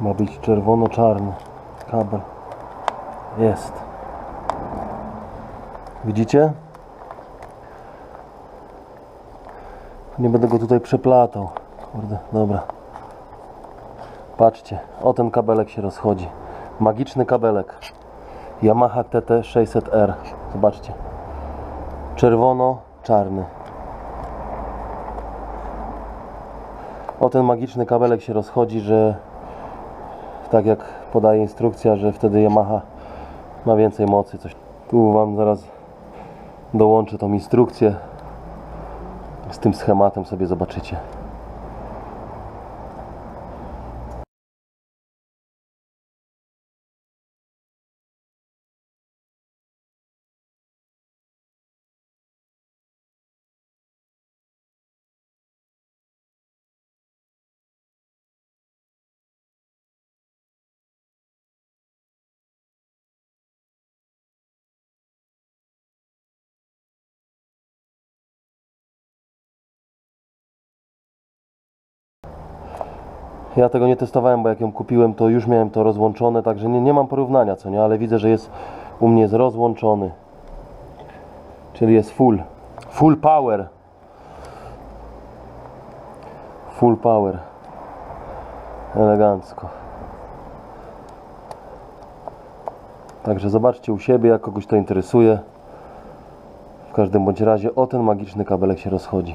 Ma być czerwono-czarny kabel. Jest. Widzicie? Nie będę go tutaj przeplatał. Kurde, dobra. Patrzcie, o ten kabelek się rozchodzi. Magiczny kabelek. Yamaha TT 600R. Zobaczcie. Czerwono-czarny. O ten magiczny kabelek się rozchodzi, że tak jak podaje instrukcja, że wtedy Yamaha ma więcej mocy. Coś. Tu Wam zaraz dołączę tą instrukcję. Z tym schematem sobie zobaczycie. Ja tego nie testowałem, bo jak ją kupiłem, to już miałem to rozłączone, także nie, nie mam porównania, co nie, ale widzę, że jest u mnie jest rozłączony. Czyli jest full. Full power. Full power. Elegancko. Także zobaczcie u siebie, jak kogoś to interesuje. W każdym bądź razie o ten magiczny kabelek się rozchodzi.